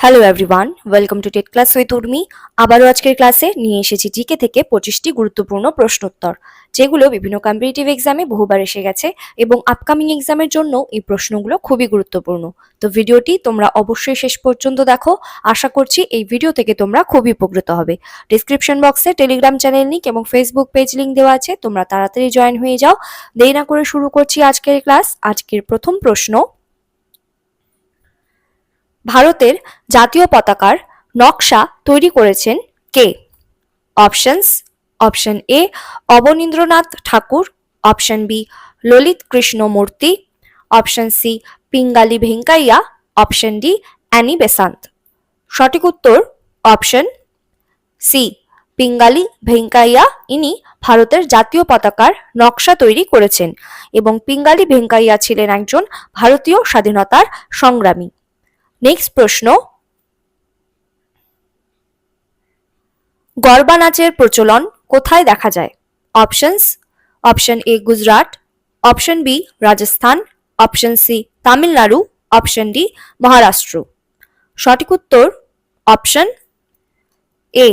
Hello everyone welcome to TET class with Urmi আবারও আজকের ক্লাসে নিয়ে এসেছি জিকে থেকে পঁচিশটি গুরুত্বপূর্ণ প্রশ্নোত্তর যেগুলো বিভিন্ন কম্পিটিটিভ এক্সামে বহুবার এসে গেছে এবং আপকামিং এক্সামের জন্য এই প্রশ্নগুলো খুবই গুরুত্বপূর্ণ। তো ভিডিওটি তোমরা অবশ্যই শেষ পর্যন্ত দেখো। আশা করছি এই ভিডিও থেকে তোমরা খুবই উপকৃত হবে। ডিসক্রিপশন বক্সে টেলিগ্রাম চ্যানেল লিঙ্ক এবং ফেসবুক পেজ লিঙ্ক দেওয়া আছে। তোমরা তাড়াতাড়ি জয়েন হয়ে যাও। দেরি না করে শুরু করছি আজকের ক্লাস আজকের প্রথম প্রশ্ন ভারতের জাতীয় পতাকার নকশা তৈরি করেছেন কে? Options, option A, Abanindranath Tagore, option B Lalit Krishna Murthy option C, Pingali Venkayya, option D, Annie Besant. সঠিক উত্তর অপশন সি, পিঙ্গালি ভেঙ্কাইয়া। ইনি ভারতের জাতীয় পতাকার নকশা তৈরি করেছেন এবং পিঙ্গালি ভেঙ্কাইয়া ছিলেন একজন ভারতীয় স্বাধীনতার সংগ্রামী। নেক্সট প্রশ্ন. গরবা নাচের প্রচলন কোথায় দেখা যায়? Options option A Gujarat option B Rajasthan option C Tamil Nadu option D Maharashtra সঠিক উত্তর? অপশন এ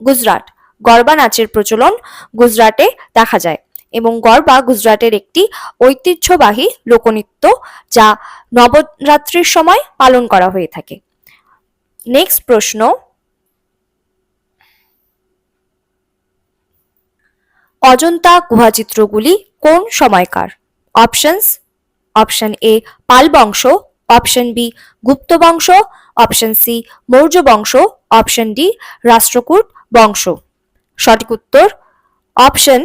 গুজরাট গরবা নাচের প্রচলন গুজরাটে দেখা যায়। এবং গরবা গুজরাটের একটি ঐতিহ্যবাহী লোকনৃত্য, যা নবরাত্রির সময় পালন করা হয়ে থাকে। নেক্সট প্রশ্ন। অজন্তা গুহাচিত্রগুলি কোন সময়কার? অপশনস অপশন এ পাল বংশ অপশন বি গুপ্ত বংশ অপশন সি মৌর্য বংশ অপশন ডি রাষ্ট্রকূট বংশ। সঠিক উত্তর অপশন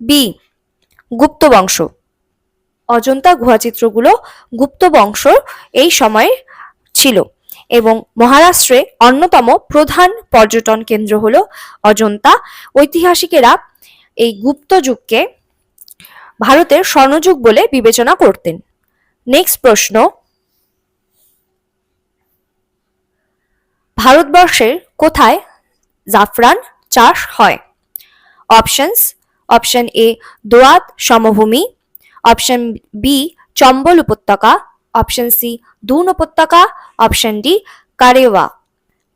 বি, গুপ্ত বংশ। অজন্তা গুহাচিত্রগুলো গুপ্ত বংশ এই সময়ে ছিল এবং মহারাষ্ট্রে অন্যতম প্রধান পর্যটন কেন্দ্র হল অজন্তা। ঐতিহাসিকেরা এই গুপ্ত যুগকে ভারতের স্বর্ণযুগ বলে বিবেচনা করতেন। নেক্সট প্রশ্ন। ভারতবর্ষের কোথায় জাফরান চাষ হয়? অপশনস অপশন এ দোয়াত সমভূমি অপশন বি চম্বল উপত্যকা অপশন সি দুন উপত্যকা অপশন ডি কারেওয়া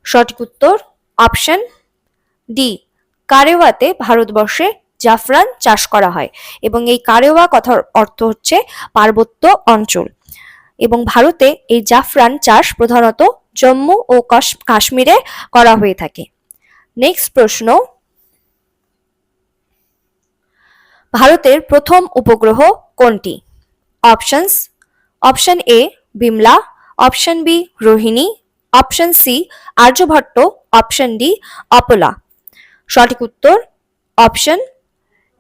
সঠিক উত্তর অপশন ডি কারেওয়াতে ভারতবর্ষে জাফরান চাষ করা হয়। এবং এই কারেওয়া কথার অর্থ হচ্ছে পার্বত্য অঞ্চল। এবং ভারতে এই জাফরান চাষ প্রধানত জম্মু ও কাশ- কাশ্মীরে করা হয়ে থাকে। নেক্সট প্রশ্ন ভারতের প্রথম উপগ্রহ কোনটি? Options, option A Bimala, option B Rohini, option C Aryabhata, option D Apala. সঠিক উত্তর, অপশন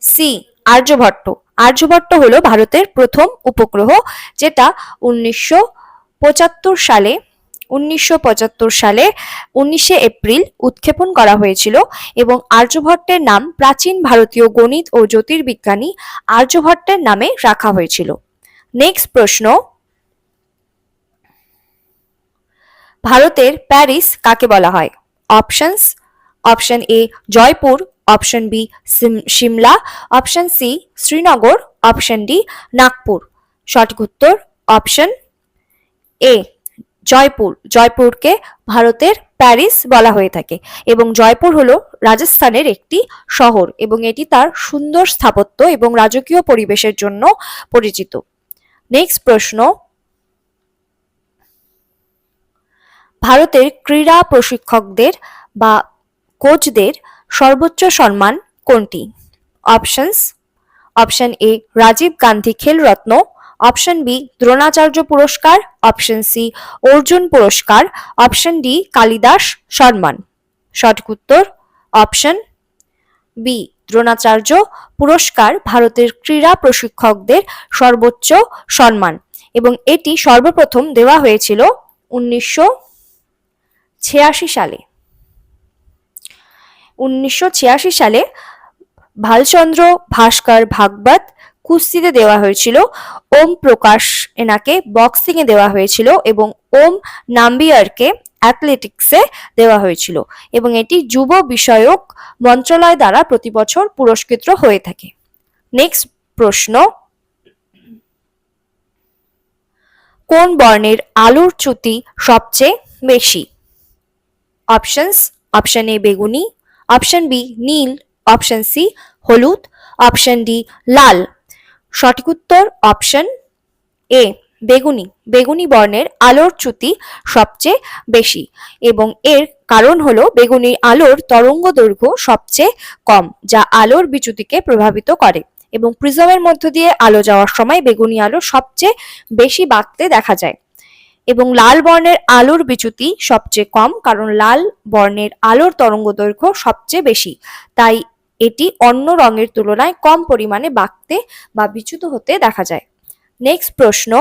সি আর্যভট্ট। আর্যভট্ট হলো ভারতের প্রথম উপগ্রহ, যেটা উনিশশো পঁচাত্তর সালে উনিশশো পঁচাত্তর সালে উনিশে এপ্রিল উৎক্ষেপণ করা হয়েছিল এবং আর্যভট্টের নাম প্রাচীন ভারতীয় গণিত ও জ্যোতির্বিজ্ঞানী আর্যভট্টের নামে রাখা হয়েছিল। নেক্সট প্রশ্ন। ভারতের প্যারিস কাকে বলা হয়? Options option A Jaipur. Option B Shimla. Option C Srinagar. Option D Nagpur. সঠিক উত্তর অপশন এ জয়পুর, জয়পুরকে ভারতের প্যারিস বলা হয়ে থাকে এবং জয়পুর হলো রাজস্থানের একটি শহর এবং এটি তার সুন্দর স্থাপত্য এবং রাজকীয় পরিবেশের জন্য পরিচিত। নেক্সট প্রশ্ন। ভারতের ক্রীড়া প্রশিক্ষকদের বা কোচদের সর্বোচ্চ সম্মান কোনটি? Options option A Rajiv Gandhi Khel Ratna. Option B, Dronacharya পুরস্কার, অপশন সি, অর্জুন পুরস্কার, অপশন ডি, কালিদাস সম্মান সঠিক উত্তর, অপশন বি, দ্রোণাচার্য পুরস্কার, ভারতের ক্রীড়া প্রশিক্ষকদের সর্বোচ্চ সম্মান এবং এটি সর্বপ্রথম দেওয়া হয়েছিল উনিশশো ছিয়াশি সালে। উনিশশো ছিয়াশি সালে ভালচন্দ্র ভাস্কর ভাগবত কুস্তিতে দেওয়া হয়েছিল। ওম প্রকাশ এনাকে বক্সিং এ দেওয়া হয়েছিল এবং ওম নাম্বিয়ারকে অ্যাথলেটিক্সে দেওয়া হয়েছিল এবং এটি যুব বিষয়ক মন্ত্রণালয় দ্বারা প্রতি বছর পুরস্কৃত হয়ে থাকে। নেক্সট প্রশ্ন। কোন বর্ণের আলুর চ্যুতি সবচেয়ে বেশি? অপশনস অপশন এ বেগুনি অপশন বি নীল অপশন সি হলুদ অপশন ডি লাল। সঠিক উত্তর অপশন এ, বেগুনি। বেগুনি বর্ণের আলোর চ্যুতি সবচেয়ে বেশি এবং এর কারণ হলো বেগুনি আলোর তরঙ্গ দৈর্ঘ্য সবচেয়ে কম, যা আলোর বিচ্যুতিকে প্রভাবিত করে এবং প্রিজমের মধ্য দিয়ে আলো যাওয়ার সময় বেগুনি আলো সবচেয়ে বেশি বাঁকতে দেখা যায় এবং লাল বর্ণের আলোর বিচ্যুতি সবচেয়ে কম কারণ লাল বর্ণের আলোর তরঙ্গ দৈর্ঘ্য সবচেয়ে বেশি, তাই এটি অন্য রঙের তুলনায় কম পরিমাণে বাঁকতে বা বিচ্যুত হতে দেখা যায়। নেক্সট প্রশ্ন।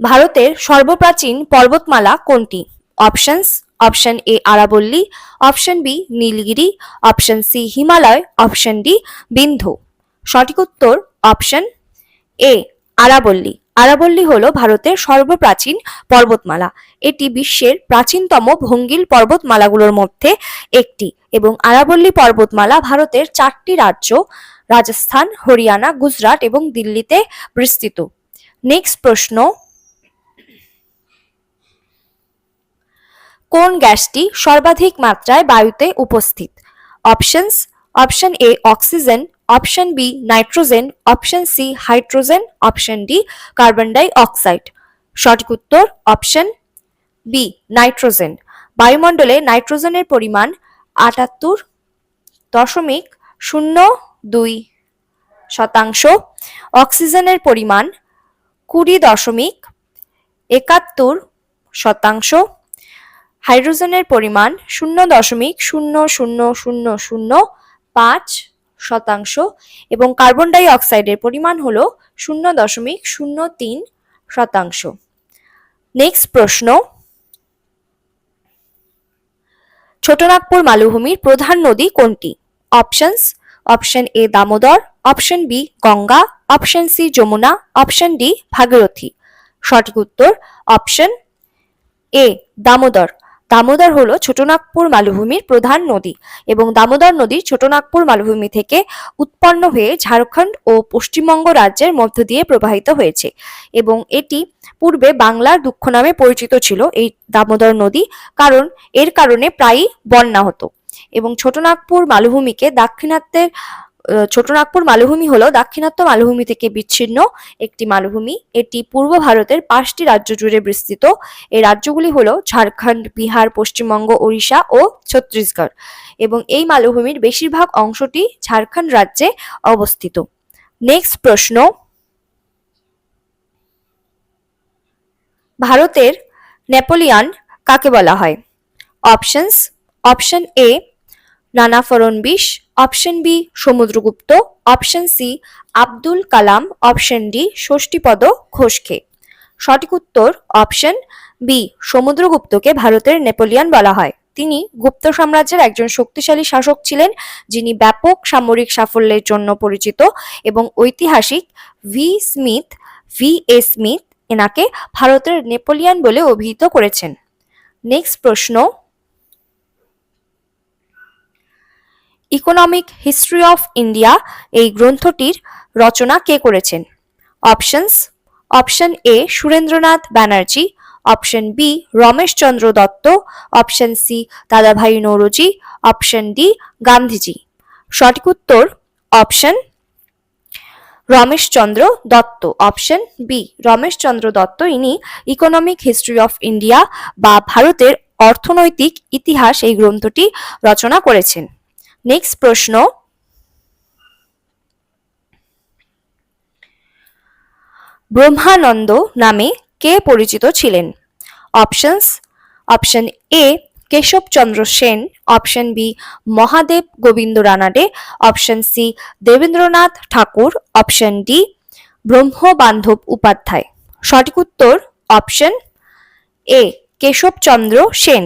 ভারতের সর্বপ্রাচীন পর্বতমালা কোনটি? Options option A আরাবল্লী option B Nilgiri option C Himalaya option D Vindhya সঠিক উত্তর অপশন এ আরাবল্লী। আরাবল্লী হলো ভারতের সর্বপ্রাচীন পর্বতমালা। এটি বিশ্বের প্রাচীনতম ভঙ্গিল পর্বতমালাগুলোর মধ্যে একটি এবং আরাবল্লী পর্বতমালা ভারতের চারটি রাজ্য, রাজস্থান, হরিয়ানা, গুজরাট এবং দিল্লিতে বিস্তৃত। নেক্সট প্রশ্ন। কোন গ্যাসটি সর্বাধিক মাত্রায় বায়ুতে উপস্থিত? Options option A oxygen option B nitrogen, option C hydrogen, option D carbon dioxide. সঠিক উত্তর অপশন বি নাইট্রোজেন। বায়ুমণ্ডলে নাইট্রোজেনের পরিমাণ আটাত্তর দশমিক শূন্য দুই শতাংশ, অক্সিজেনের পরিমাণ কুড়ি দশমিক একাত্তর শতাংশ, হাইড্রোজেনের পরিমাণ শূন্য দশমিক শূন্য শূন্য শূন্য শূন্য পাঁচ শতাংশ এবং কার্বন ডাই অক্সাইডের পরিমাণ হল শূন্য দশমিক শূন্য তিন শতাংশ। নেক্সট প্রশ্ন। ছোটনাগপুর মালভূমির প্রধান নদী কোনটি? Options, option A Damodar, option B Ganga, option C Yamuna, option D Bhagirathi. সঠিক উত্তর অপশন এ দামোদর। দামোদর হলো ছোটনাগপুর মালভূমির প্রধান নদী এবং দামোদর নদী ছোটনাগপুর মালভূমি থেকে উৎপন্ন হয়ে ঝাড়খণ্ড ও পশ্চিমবঙ্গ রাজ্যের মধ্য দিয়ে প্রবাহিত হয়েছে এবং এটি পূর্বে বাংলার দুঃখ নামে পরিচিত ছিল এই দামোদর নদী, কারণ এর কারণে প্রায়ই বন্যা হতো এবং ছোটনাগপুর মালভূমিকে দাক্ষিণাত্যের ছোটনাগপুর মালভূমি হলো দাক্ষিণাত্য মালভূমি থেকে বিচ্ছিন্ন একটি মালভূমি। এটি পূর্ব ভারতের পাঁচটি রাজ্য জুড়ে বিস্তৃত। এই রাজ্যগুলি হলো ঝাড়খণ্ড, বিহার, পশ্চিমবঙ্গ, ওড়িশা ও ছত্তিশগড় এবং এই মালভূমির বেশিরভাগ অংশটি ঝাড়খণ্ড রাজ্যে অবস্থিত। নেক্সট প্রশ্ন। ভারতের নেপোলিয়ান কাকে বলা হয়? Options option A Nana Phadnavis option B Samudragupta, option C Abdul Kalam, option D Shashthipada ঘোষকে। সঠিক উত্তর অপশন বি সমুদ্রগুপ্তকে ভারতের নেপোলিয়ান বলা হয়। তিনি গুপ্ত সাম্রাজ্যের একজন শক্তিশালী শাসক ছিলেন, যিনি ব্যাপক সামরিক সাফল্যের জন্য পরিচিত এবং ঐতিহাসিক V Smith, V A Smith এনাকে ভারতের নেপোলিয়ান বলে অভিহিত করেছেন। নেক্সট প্রশ্ন ইকোনমিক হিস্ট্রি অফ ইন্ডিয়া এই গ্রন্থটির রচনা কে করেছেন? Options option A Surendranath Banerjee option B Romesh Chandra Dutt option C Dadabhai Naoroji option D Gandhiji. সঠিক উত্তর option Romesh Chandra Dutt. Option B Romesh Chandra Dutt. ইনি economic history of India বা ভারতের অর্থনৈতিক ইতিহাস এই গ্রন্থটি রচনা করেছেন। নেক্সট প্রশ্ন. ব্রহ্মানন্দ নামে কে পরিচিত ছিলেন? Options option A Keshab Chandra Sen. Option B Mahadev Govind Ranade. Option C Debendranath Tagore. Option D Brahmabandhab Upadhyay. সঠিক উত্তর অপশন এ কেশবচন্দ্র সেন।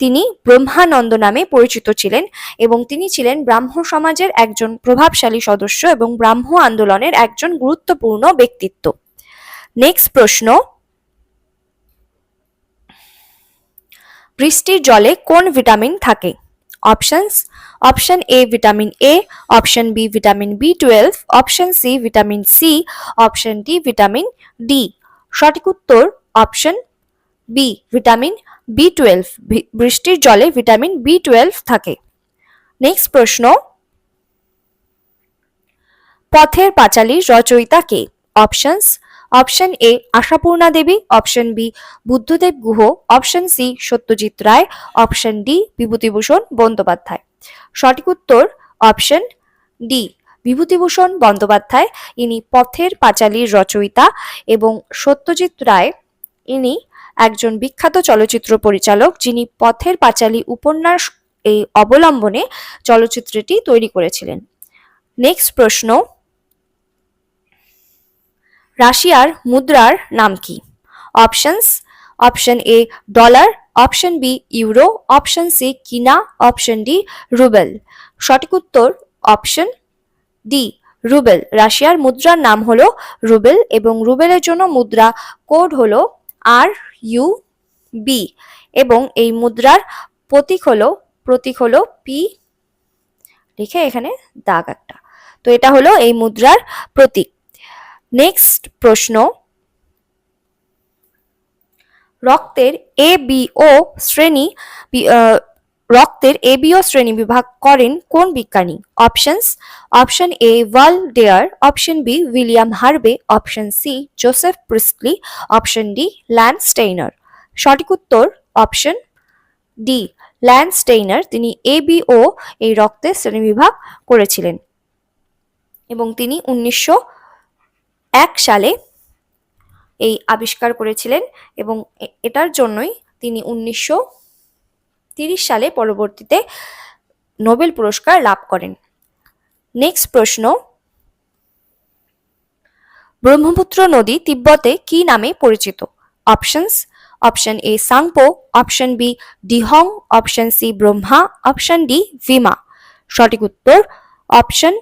তিনি ব্রহ্মানন্দ নামে পরিচিত ছিলেন এবং তিনি ছিলেন ব্রাহ্ম সমাজের একজন প্রভাবশালী সদস্য এবং ব্রাহ্ম আন্দোলনের একজন গুরুত্বপূর্ণ ব্যক্তিত্ব। নেক্সট প্রশ্ন। বৃষ্টির জলে কোন ভিটামিন থাকে? Options option A vitamin A option B vitamin B twelve option C vitamin C option D vitamin D সঠিক উত্তর option B, vitamin B twelve বৃষ্টির জলে ভিটামিন বি টুয়েলভ থাকে। নেক্সট প্রশ্ন। পথের পাঁচালীর রচয়িতা কে? Options option A Ashapurna Devi option B Buddhadeb Guha option C Satyajit Ray option D Bibhutibhushan Bandyopadhyay. সঠিক উত্তর অপশন ডি বিভূতিভূষণ বন্দ্যোপাধ্যায়। ইনি পথের পাঁচালীর রচয়িতা এবং সত্যজিৎ রায়। ইনি একজন বিখ্যাত চলচ্চিত্র পরিচালক যিনি পথের পাঁচালী উপন্যাস এই অবলম্বনে চলচ্চিত্রটি তৈরি করেছিলেন। নেক্সট প্রশ্ন, রাশিয়ার মুদ্রার নাম কি? Options option A dollar option B euro option C কিনা অপশন ডি রুবেল সঠিক উত্তর অপশন ডি রুবেল রাশিয়ার মুদ্রার নাম হলো রুবেল এবং রুবেলের জন্য মুদ্রা কোড হলো আর ইউ, বি এবং এই মুদ্রার প্রতীক হলো প্রতীক হলো পি। লিখে এখানে দাগ একটা। তো এটা হলো এই মুদ্রার প্রতীক। নেক্সট প্রশ্ন। রক্তের এ বি ও শ্রেণি রক্তের এ বি শ্রেণি বিভাগ করেন কোন বিজ্ঞানী? Options, option A, Waldeyer, option B, William Harvey option C, Joseph Priestley option D, Landsteiner. সঠিক উত্তর, অপশন ডি, ল্যান্ড স্টেইনার। তিনি এবিও এই রক্তের শ্রেণীবিভাগ করেছিলেন এবং তিনি উনিশশো এক সালে এই আবিষ্কার করেছিলেন এবং এটার জন্যই তিনি উনিশশো সালে পরবর্তীতে নোবেল পুরস্কার লাভ করেন। নেক্সট প্রশ্ন। ব্রহ্মপুত্র নদী তিব্বতে কি নামে পরিচিত? Options option A Tsangpo option B Dihang option C Brahma option D Bhima. সঠিক উত্তর অপশন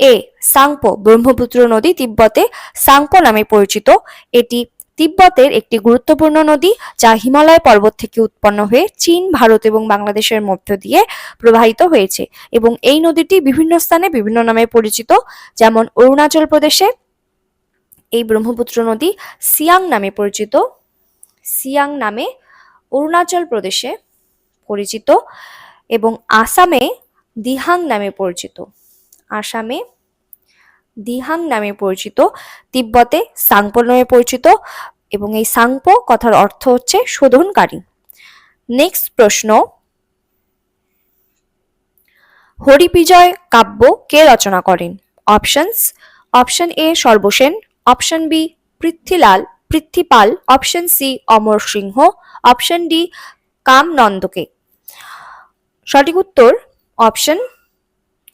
এ সাংপো, ব্রহ্মপুত্র নদী তিব্বতে সাংপো নামে পরিচিত। এটি তিব্বতের একটি গুরুত্বপূর্ণ নদী যা হিমালয় পর্বত থেকে উৎপন্ন হয়ে চীন, ভারত এবং বাংলাদেশের মধ্য দিয়ে প্রবাহিত হয়েছে এবং এই নদীটি বিভিন্ন স্থানে বিভিন্ন নামে পরিচিত, যেমন অরুণাচল প্রদেশে এই ব্রহ্মপুত্র নদী, সিয়াং নামে পরিচিত, সিয়াং নামে অরুণাচল প্রদেশে পরিচিত এবং আসামে দিহাং নামে পরিচিত। আসামে দিহাং নামে পরিচিত, তিব্বতে সাংপো নামে পরিচিত এবং এই সাংপো কথার অর্থ হচ্ছে শোধনকারী। নেক্সট প্রশ্ন, হরিবিজয় কাব্য কে রচনা করেন? Options option A Sarvasena option B Prithvilal, Prithvipal option C Amar Singh option D কামনন্দকে। সঠিক উত্তর অপশন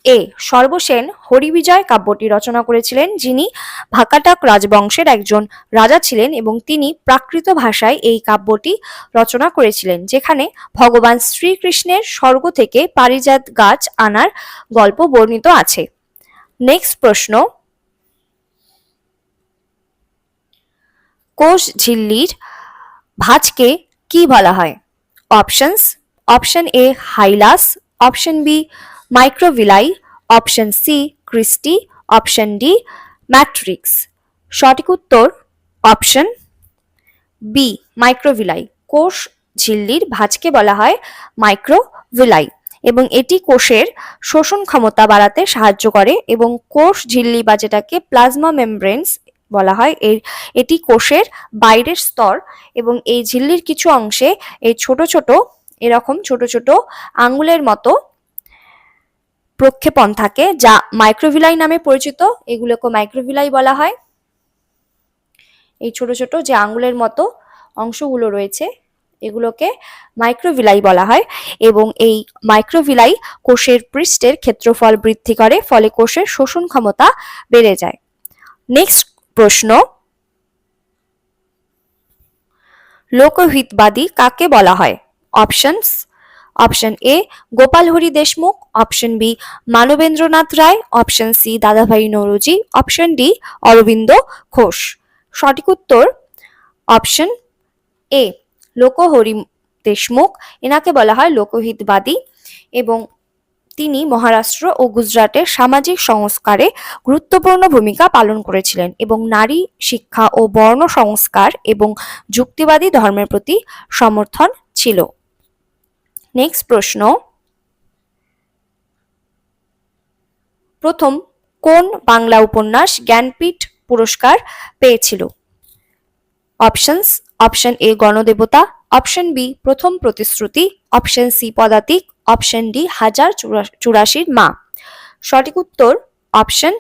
এ সর্বসেন হরিবিজয় কাব্যটি রচনা করেছিলেন যিনি ভাকাটাক রাজবংশের একজন রাজা ছিলেন এবং তিনি প্রাকৃত ভাষায় এই কাব্যটি রচনা করেছিলেন, যেখানে ভগবান শ্রীকৃষ্ণের স্বর্গ থেকে পারিজাত গাছ আনার গল্প বর্ণিত আছে। নেক্সট প্রশ্ন। কোষ ঝিল্লির ভাঁজকে কি বলা হয়? Options, option A hilus, option B microvilli option C cristae option D matrix সঠিক উত্তর অপশন বি মাইক্রোভিলাই কোষ ঝিল্লির ভাঁজকে বলা হয় মাইক্রোভিলাই এবং এটি কোষের শোষণ ক্ষমতা বাড়াতে সাহায্য করে এবং কোষ ঝিল্লি বা যেটাকে প্লাজমা মেমব্রেন্স বলা হয়, এর, এটি কোষের বাইরের স্তর এবং এই ঝিল্লির কিছু অংশে এই ছোট ছোট, এরকম ছোট ছোট আঙ্গুলের মতো প্রক্ষেপণ থাকে, যা মাইক্রোভিলাই নামে পরিচিত। এগুলোকে মাইক্রোভিলাই বলা হয়। এই ছোট ছোট যে আঙ্গুলের মতো অংশগুলো রয়েছে, এগুলোকে মাইক্রোভিলাই বলা হয় এবং এই মাইক্রোভিলাই কোষের পৃষ্ঠের ক্ষেত্রফল বৃদ্ধি করে, ফলে কোষের শোষণ ক্ষমতা বেড়ে যায়। নেক্সট প্রশ্ন, লোকহিতবাদী কাকে বলা হয়? Options option A, Gopal Hari Deshmukh, option B, Manabendranath Roy, option C, Dadabhai Naoroji, option D, Aurobindo Ghosh. সঠিক উত্তর অপশন এ, লোকহরি দেশমুখ। এনাকে বলা হয় লোকহিতবাদী এবং তিনি মহারাষ্ট্র ও গুজরাটের সামাজিক সংস্কারে গুরুত্বপূর্ণ ভূমিকা পালন করেছিলেন এবং নারী শিক্ষা ও বর্ণ সংস্কার এবং যুক্তিবাদী ধর্মের প্রতি সমর্থন ছিল। নেক্সট প্রশ্ন। প্রথম, কোন বাংলা উপন্যাস জ্ঞানপীঠ পুরস্কার পেয়েছিল? Options option A Ganadevata. Option B Pratham Pratishruti. Option C Padatik. Option D Hajar চুরা- চুরাশির মা। সঠিক উত্তর অপশন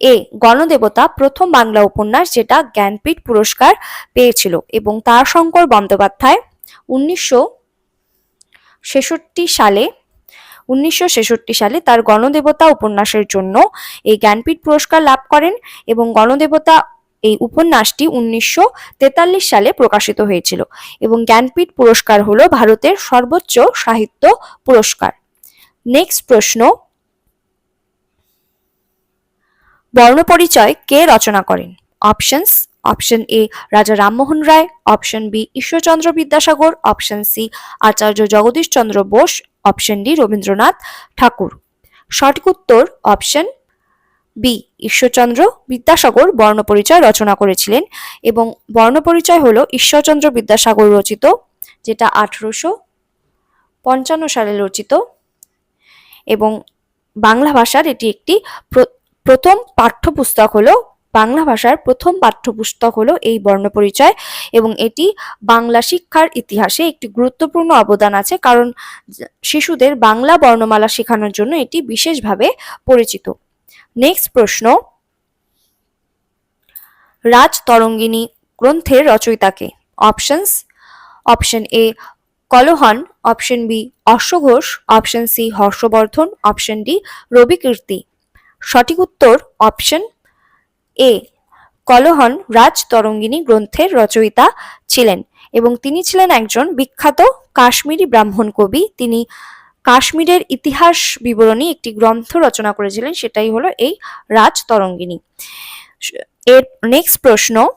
এ গণদেবতা, প্রথম বাংলা উপন্যাস যেটা জ্ঞানপীঠ পুরস্কার পেয়েছিল। এবং তার শঙ্কর বন্দ্যোপাধ্যায় উনিশশো ছেষট্টি সালে, উনিশশো ছেষট্টি সালে তার গণদেবতা উপন্যাসের জন্য এই জ্ঞানপীঠ পুরস্কার লাভ করেন এবং গণদেবতা এই উপন্যাসটি উনিশশো তেতাল্লিশ সালে প্রকাশিত হয়েছিল এবং জ্ঞানপীঠ পুরস্কার হল ভারতের সর্বোচ্চ সাহিত্য পুরস্কার। নেক্সট প্রশ্ন। বর্ণপরিচয় কে রচনা করেন? Options option A Raja Rammohan Roy, option B Ishwar Chandra Vidyasagar, option C Acharya Jagadish Chandra Bose, option D Rabindranath Tagore. সঠিক উত্তর অপশন বি ঈশ্বরচন্দ্র বিদ্যাসাগর বর্ণপরিচয় রচনা করেছিলেন এবং বর্ণপরিচয় হলো ঈশ্বরচন্দ্র বিদ্যাসাগর রচিত, যেটা আঠেরোশো পঞ্চান্ন সালে রচিত এবং বাংলা ভাষার এটি একটি প্র- প্রথম পাঠ্যপুস্তক হলো বাংলা ভাষার প্রথম পাঠ্যপুস্তক হলো এই বর্ণপরিচয় এবং এটি বাংলা শিক্ষার ইতিহাসে একটি গুরুত্বপূর্ণ অবদান আছে, কারণ শিশুদের বাংলা বর্ণমালা শেখানোর জন্য এটি বিশেষভাবে পরিচিত। নেক্সট প্রশ্ন। রাজ তরঙ্গিনী গ্রন্থের রচয়িতাকে। Options option A Kalhana. Option B অশ্বঘোষ option C Harshavardhana. Option D Ravikirti. সঠিক উত্তর অপশন এ. কলহন রাজ তরঙ্গিনী গ্রন্থের রচয়িতা ছিলেন এবং তিনি ছিলেন একজন বিখ্যাত কাশ্মীরি ব্রাহ্মণ কবি। তিনি কাশ্মীরের ইতিহাস বিবরণী একটি গ্রন্থ রচনা করেছিলেন, সেটাই হলো এই রাজ তরঙ্গিনী। এর নেক্সট প্রশ্ন,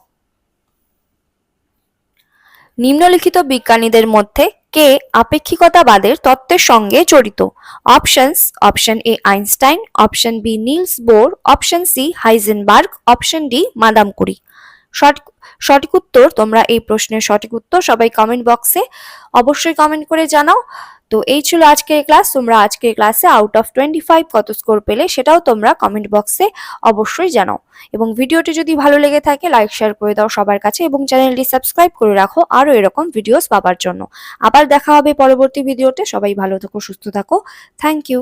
নিম্নলিখিত বিজ্ঞানীদের মধ্যে কে আপেক্ষিকতাবাদের তত্ত্বের সঙ্গে জড়িত? Options, option A Einstein, option B Niels Bohr, option C Heisenberg, option D Madame Curie. সঠিক সঠিক উত্তর, তোমরা এই প্রশ্নের সঠিক উত্তর সবাই কমেন্ট বক্সে অবশ্যই কমেন্ট করে জানাও। তো এই ছিল আজকের ক্লাস। তোমরা আজকের ক্লাসে আউট অফ টোয়েন্টি ফাইভ কত স্কোর পেলে সেটাও তোমরা কমেন্ট বক্সে অবশ্যই জানাও। এবং ভিডিওটি যদি ভালো লেগে থাকে লাইক শেয়ার করে দাও সবার কাছে এবং চ্যানেলটি সাবস্ক্রাইব করে রাখো আরও এরকম ভিডিওস পাবার জন্য। আবার দেখা হবে পরবর্তী ভিডিওতে সবাই ভালো থাকো, সুস্থ থাকো। Thank you